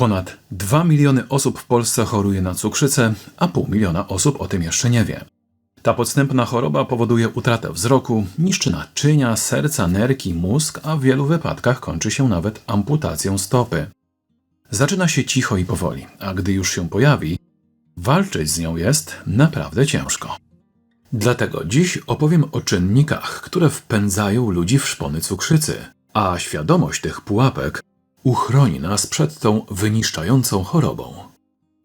Ponad 2 miliony osób w Polsce choruje na cukrzycę, a pół miliona osób o tym jeszcze nie wie. Ta podstępna choroba powoduje utratę wzroku, niszczy naczynia, serca, nerki, mózg, a w wielu wypadkach kończy się nawet amputacją stopy. Zaczyna się cicho i powoli, a gdy już się pojawi, walczyć z nią jest naprawdę ciężko. Dlatego dziś opowiem o czynnikach, które wpędzają ludzi w szpony cukrzycy, a świadomość tych pułapek uchroni nas przed tą wyniszczającą chorobą.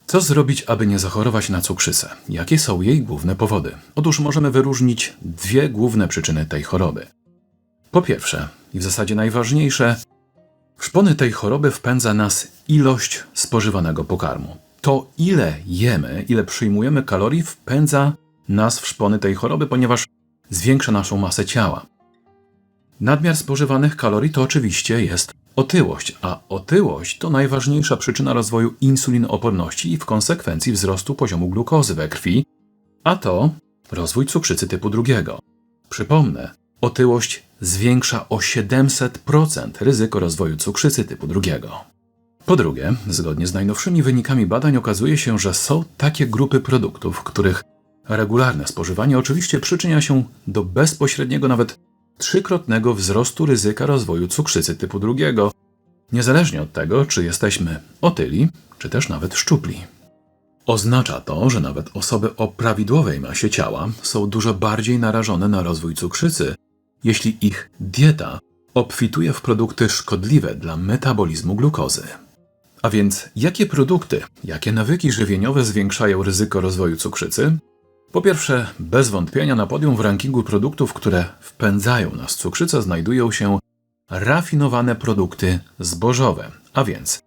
Co zrobić, aby nie zachorować na cukrzycę? Jakie są jej główne powody? Otóż możemy wyróżnić dwie główne przyczyny tej choroby. Po pierwsze, i w zasadzie najważniejsze, w szpony tej choroby wpędza nas ilość spożywanego pokarmu. To, ile jemy, ile przyjmujemy kalorii, wpędza nas w szpony tej choroby, ponieważ zwiększa naszą masę ciała. Nadmiar spożywanych kalorii to oczywiście jest otyłość, a otyłość to najważniejsza przyczyna rozwoju insulinooporności i w konsekwencji wzrostu poziomu glukozy we krwi, a to rozwój cukrzycy typu drugiego. Przypomnę, otyłość zwiększa o 700% ryzyko rozwoju cukrzycy typu drugiego. Po drugie, zgodnie z najnowszymi wynikami badań okazuje się, że są takie grupy produktów, których regularne spożywanie oczywiście przyczynia się do bezpośredniego, nawet trzykrotnego wzrostu ryzyka rozwoju cukrzycy typu drugiego, niezależnie od tego, czy jesteśmy otyli, czy też nawet szczupli. Oznacza to, że nawet osoby o prawidłowej masie ciała są dużo bardziej narażone na rozwój cukrzycy, jeśli ich dieta obfituje w produkty szkodliwe dla metabolizmu glukozy. A więc jakie produkty, jakie nawyki żywieniowe zwiększają ryzyko rozwoju cukrzycy? Po pierwsze, bez wątpienia na podium w rankingu produktów, które wpędzają nas cukrzycę, znajdują się rafinowane produkty zbożowe, a więc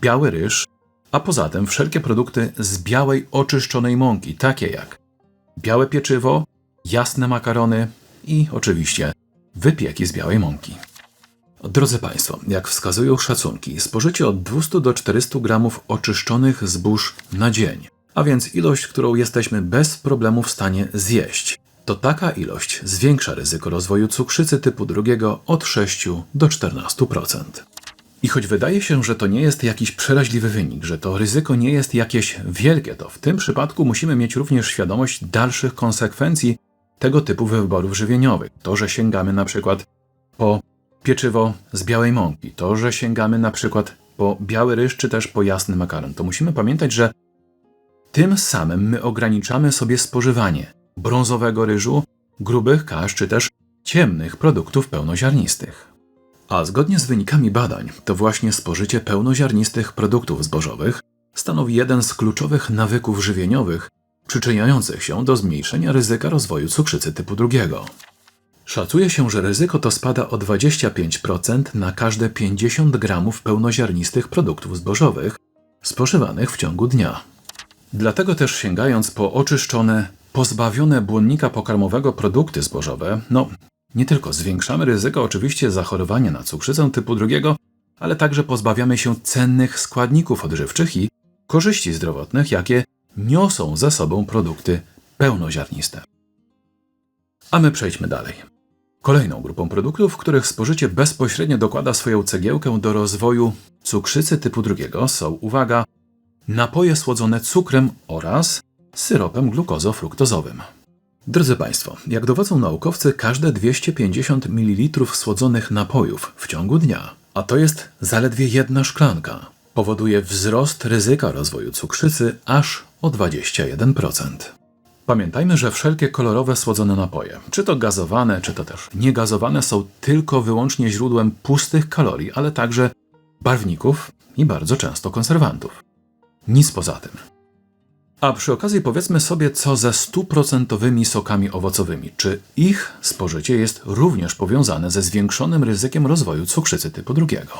biały ryż, a poza tym wszelkie produkty z białej oczyszczonej mąki, takie jak białe pieczywo, jasne makarony i oczywiście wypieki z białej mąki. Drodzy Państwo, jak wskazują szacunki, spożycie od 200 do 400 gramów oczyszczonych zbóż na dzień a więc ilość, którą jesteśmy bez problemu w stanie zjeść. To taka ilość zwiększa ryzyko rozwoju cukrzycy typu drugiego od 6 do 14%. I choć wydaje się, że to nie jest jakiś przeraźliwy wynik, że to ryzyko nie jest jakieś wielkie, to w tym przypadku musimy mieć również świadomość dalszych konsekwencji tego typu wyborów żywieniowych. To, że sięgamy na przykład po pieczywo z białej mąki, to, że sięgamy na przykład po biały ryż czy też po jasny makaron, to musimy pamiętać, że tym samym my ograniczamy sobie spożywanie brązowego ryżu, grubych kasz czy też ciemnych produktów pełnoziarnistych. A zgodnie z wynikami badań, to właśnie spożycie pełnoziarnistych produktów zbożowych stanowi jeden z kluczowych nawyków żywieniowych przyczyniających się do zmniejszenia ryzyka rozwoju cukrzycy typu drugiego. Szacuje się, że ryzyko to spada o 25% na każde 50 gramów pełnoziarnistych produktów zbożowych spożywanych w ciągu dnia. Dlatego też sięgając po oczyszczone, pozbawione błonnika pokarmowego produkty zbożowe, no nie tylko zwiększamy ryzyko oczywiście zachorowania na cukrzycę typu drugiego, ale także pozbawiamy się cennych składników odżywczych i korzyści zdrowotnych, jakie niosą ze sobą produkty pełnoziarniste. A my przejdźmy dalej. Kolejną grupą produktów, których spożycie bezpośrednio dokłada swoją cegiełkę do rozwoju cukrzycy typu drugiego są, uwaga, napoje słodzone cukrem oraz syropem glukozofruktozowym. Drodzy Państwo, jak dowodzą naukowcy, każde 250 ml słodzonych napojów w ciągu dnia, a to jest zaledwie jedna szklanka, powoduje wzrost ryzyka rozwoju cukrzycy aż o 21%. Pamiętajmy, że wszelkie kolorowe słodzone napoje, czy to gazowane, czy to też niegazowane, są tylko wyłącznie źródłem pustych kalorii, ale także barwników i bardzo często konserwantów. Nic poza tym. A przy okazji powiedzmy sobie, co ze stuprocentowymi sokami owocowymi. Czy ich spożycie jest również powiązane ze zwiększonym ryzykiem rozwoju cukrzycy typu drugiego?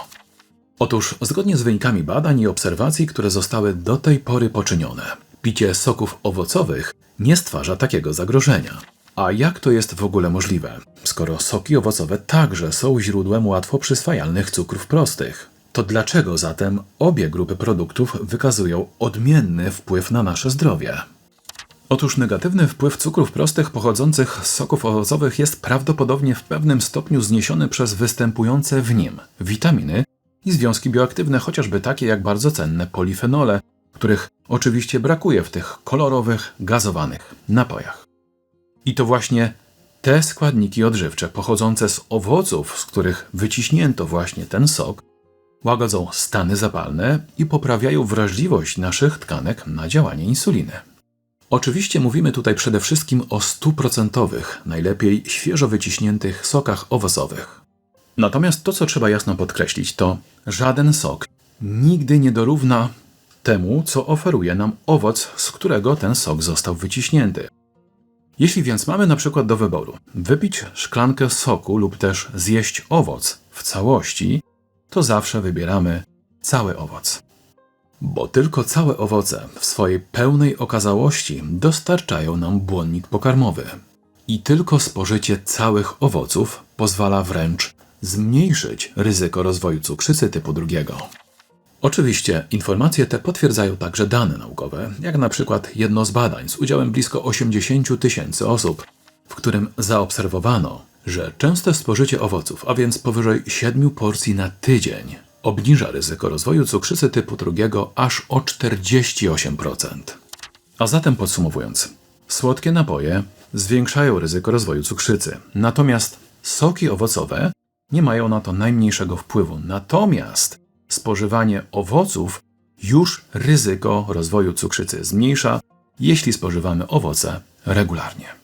Otóż, zgodnie z wynikami badań i obserwacji, które zostały do tej pory poczynione, picie soków owocowych nie stwarza takiego zagrożenia. A jak to jest w ogóle możliwe, skoro soki owocowe także są źródłem łatwo przyswajalnych cukrów prostych? To dlaczego zatem obie grupy produktów wykazują odmienny wpływ na nasze zdrowie? Otóż negatywny wpływ cukrów prostych pochodzących z soków owocowych jest prawdopodobnie w pewnym stopniu zniesiony przez występujące w nim witaminy i związki bioaktywne, chociażby takie jak bardzo cenne polifenole, których oczywiście brakuje w tych kolorowych, gazowanych napojach. I to właśnie te składniki odżywcze pochodzące z owoców, z których wyciśnięto właśnie ten sok, łagodzą stany zapalne i poprawiają wrażliwość naszych tkanek na działanie insuliny. Oczywiście mówimy tutaj przede wszystkim o stuprocentowych, najlepiej świeżo wyciśniętych sokach owocowych. Natomiast to, co trzeba jasno podkreślić, to żaden sok nigdy nie dorówna temu, co oferuje nam owoc, z którego ten sok został wyciśnięty. Jeśli więc mamy na przykład do wyboru wypić szklankę soku lub też zjeść owoc w całości, to zawsze wybieramy cały owoc. Bo tylko całe owoce w swojej pełnej okazałości dostarczają nam błonnik pokarmowy. I tylko spożycie całych owoców pozwala wręcz zmniejszyć ryzyko rozwoju cukrzycy typu drugiego. Oczywiście informacje te potwierdzają także dane naukowe, jak na przykład jedno z badań z udziałem blisko 80 tysięcy osób, w którym zaobserwowano, że częste spożycie owoców, a więc powyżej 7 porcji na tydzień, obniża ryzyko rozwoju cukrzycy typu drugiego aż o 48%. A zatem podsumowując, słodkie napoje zwiększają ryzyko rozwoju cukrzycy, natomiast soki owocowe nie mają na to najmniejszego wpływu. Natomiast spożywanie owoców już ryzyko rozwoju cukrzycy zmniejsza, jeśli spożywamy owoce regularnie.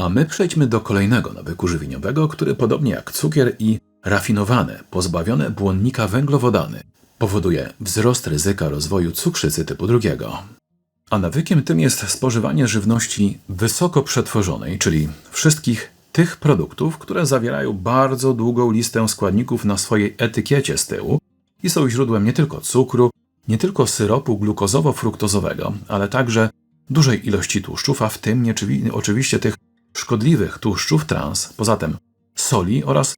A my przejdźmy do kolejnego nawyku żywieniowego, który podobnie jak cukier i rafinowane, pozbawione błonnika węglowodany, powoduje wzrost ryzyka rozwoju cukrzycy typu drugiego. A nawykiem tym jest spożywanie żywności wysoko przetworzonej, czyli wszystkich tych produktów, które zawierają bardzo długą listę składników na swojej etykiecie z tyłu i są źródłem nie tylko cukru, nie tylko syropu glukozowo-fruktozowego, ale także dużej ilości tłuszczów, a w tym oczywiście tych szkodliwych tłuszczów trans, poza tym soli oraz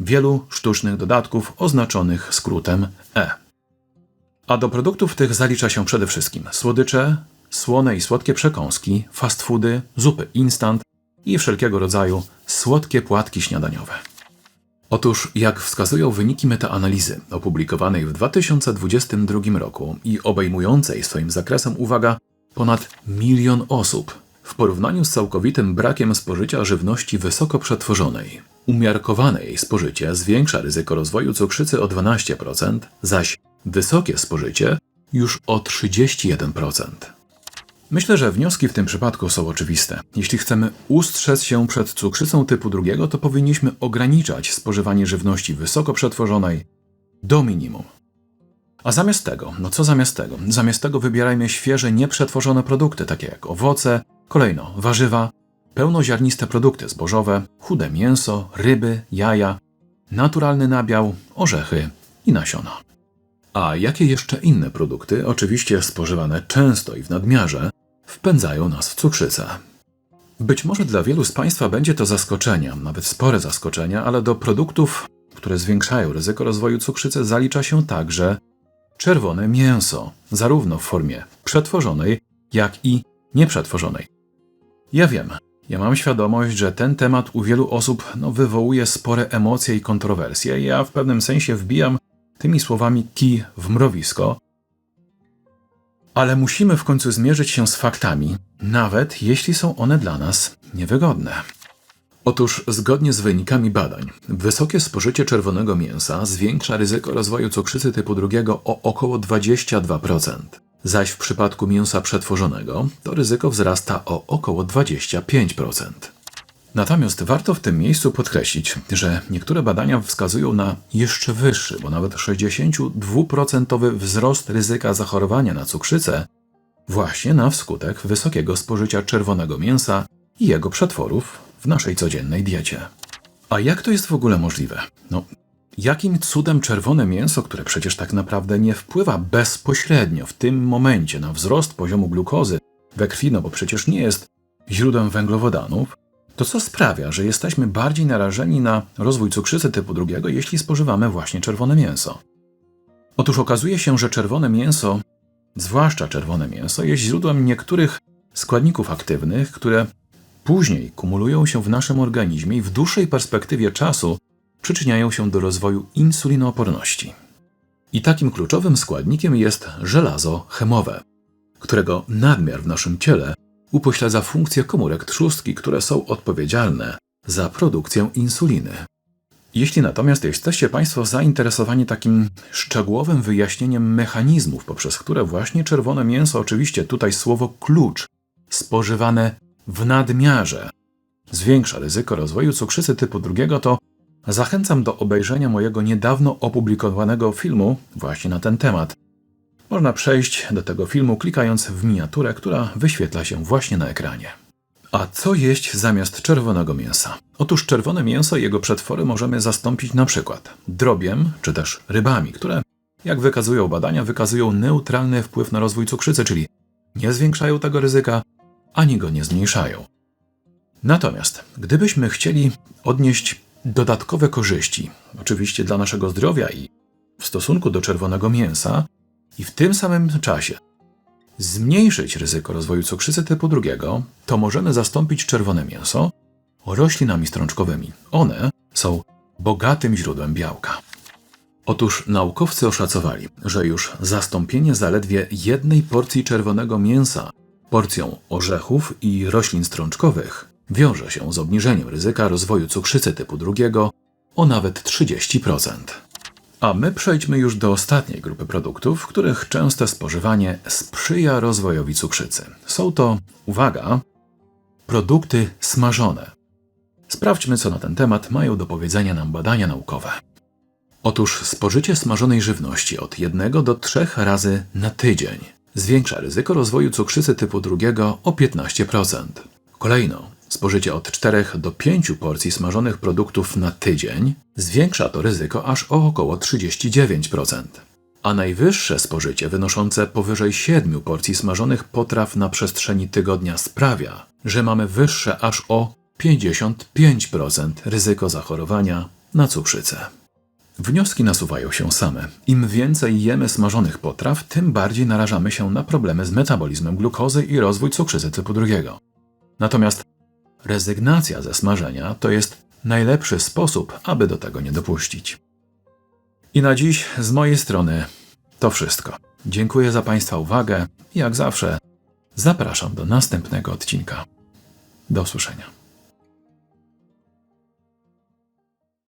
wielu sztucznych dodatków oznaczonych skrótem E. A do produktów tych zalicza się przede wszystkim słodycze, słone i słodkie przekąski, fast foody, zupy instant i wszelkiego rodzaju słodkie płatki śniadaniowe. Otóż, jak wskazują wyniki metaanalizy opublikowanej w 2022 roku i obejmującej swoim zakresem, uwaga, ponad milion osób, w porównaniu z całkowitym brakiem spożycia żywności wysoko przetworzonej, umiarkowane jej spożycie zwiększa ryzyko rozwoju cukrzycy o 12%, zaś wysokie spożycie już o 31%. Myślę, że wnioski w tym przypadku są oczywiste. Jeśli chcemy ustrzec się przed cukrzycą typu drugiego, to powinniśmy ograniczać spożywanie żywności wysoko przetworzonej do minimum. A zamiast tego, no co zamiast tego? Zamiast tego wybierajmy świeże, nieprzetworzone produkty, takie jak owoce, kolejno warzywa, pełnoziarniste produkty zbożowe, chude mięso, ryby, jaja, naturalny nabiał, orzechy i nasiona. A jakie jeszcze inne produkty, oczywiście spożywane często i w nadmiarze, wpędzają nas w cukrzycę. Być może dla wielu z Państwa będzie to zaskoczenie, nawet spore zaskoczenie, ale do produktów, które zwiększają ryzyko rozwoju cukrzycy, zalicza się także czerwone mięso, zarówno w formie przetworzonej, jak i nieprzetworzonej. Ja wiem, ja mam świadomość, że ten temat u wielu osób no, wywołuje spore emocje i kontrowersje. Ja w pewnym sensie wbijam tymi słowami kij w mrowisko, ale musimy w końcu zmierzyć się z faktami, nawet jeśli są one dla nas niewygodne. Otóż, zgodnie z wynikami badań, wysokie spożycie czerwonego mięsa zwiększa ryzyko rozwoju cukrzycy typu drugiego o około 22%, zaś w przypadku mięsa przetworzonego to ryzyko wzrasta o około 25%. Natomiast warto w tym miejscu podkreślić, że niektóre badania wskazują na jeszcze wyższy, bo nawet 62% wzrost ryzyka zachorowania na cukrzycę właśnie na wskutek wysokiego spożycia czerwonego mięsa i jego przetworów w naszej codziennej diecie. A jak to jest w ogóle możliwe? No, jakim cudem czerwone mięso, które przecież tak naprawdę nie wpływa bezpośrednio w tym momencie na wzrost poziomu glukozy we krwi, no bo przecież nie jest źródłem węglowodanów, to co sprawia, że jesteśmy bardziej narażeni na rozwój cukrzycy typu drugiego, jeśli spożywamy właśnie czerwone mięso? Otóż okazuje się, że czerwone mięso, zwłaszcza czerwone mięso, jest źródłem niektórych składników aktywnych, które później kumulują się w naszym organizmie i w dłuższej perspektywie czasu przyczyniają się do rozwoju insulinooporności. I takim kluczowym składnikiem jest żelazo chemowe, którego nadmiar w naszym ciele upośledza funkcje komórek trzustki, które są odpowiedzialne za produkcję insuliny. Jeśli natomiast jesteście Państwo zainteresowani takim szczegółowym wyjaśnieniem mechanizmów, poprzez które właśnie czerwone mięso, oczywiście tutaj słowo klucz, spożywane w nadmiarze, zwiększa ryzyko rozwoju cukrzycy typu drugiego, to zachęcam do obejrzenia mojego niedawno opublikowanego filmu właśnie na ten temat. Można przejść do tego filmu klikając w miniaturę, która wyświetla się właśnie na ekranie. A co jeść zamiast czerwonego mięsa? Otóż czerwone mięso i jego przetwory możemy zastąpić na przykład drobiem czy też rybami, które, jak wykazują badania, wykazują neutralny wpływ na rozwój cukrzycy, czyli nie zwiększają tego ryzyka, ani go nie zmniejszają. Natomiast gdybyśmy chcieli odnieść dodatkowe korzyści, oczywiście dla naszego zdrowia i w stosunku do czerwonego mięsa, i w tym samym czasie zmniejszyć ryzyko rozwoju cukrzycy typu drugiego, to możemy zastąpić czerwone mięso roślinami strączkowymi. One są bogatym źródłem białka. Otóż naukowcy oszacowali, że już zastąpienie zaledwie jednej porcji czerwonego mięsa porcją orzechów i roślin strączkowych wiąże się z obniżeniem ryzyka rozwoju cukrzycy typu drugiego o nawet 30%. A my przejdźmy już do ostatniej grupy produktów, których częste spożywanie sprzyja rozwojowi cukrzycy. Są to, uwaga, produkty smażone. Sprawdźmy, co na ten temat mają do powiedzenia nam badania naukowe. Otóż spożycie smażonej żywności od 1 do 3 razy na tydzień zwiększa ryzyko rozwoju cukrzycy typu drugiego o 15%. Kolejno, spożycie od 4 do 5 porcji smażonych produktów na tydzień zwiększa to ryzyko aż o około 39%. A najwyższe spożycie wynoszące powyżej 7 porcji smażonych potraw na przestrzeni tygodnia sprawia, że mamy wyższe aż o 55% ryzyko zachorowania na cukrzycę. Wnioski nasuwają się same. Im więcej jemy smażonych potraw, tym bardziej narażamy się na problemy z metabolizmem glukozy i rozwój cukrzycy typu drugiego. Natomiast rezygnacja ze smażenia to jest najlepszy sposób, aby do tego nie dopuścić. I na dziś z mojej strony to wszystko. Dziękuję za Państwa uwagę jak zawsze zapraszam do następnego odcinka. Do usłyszenia.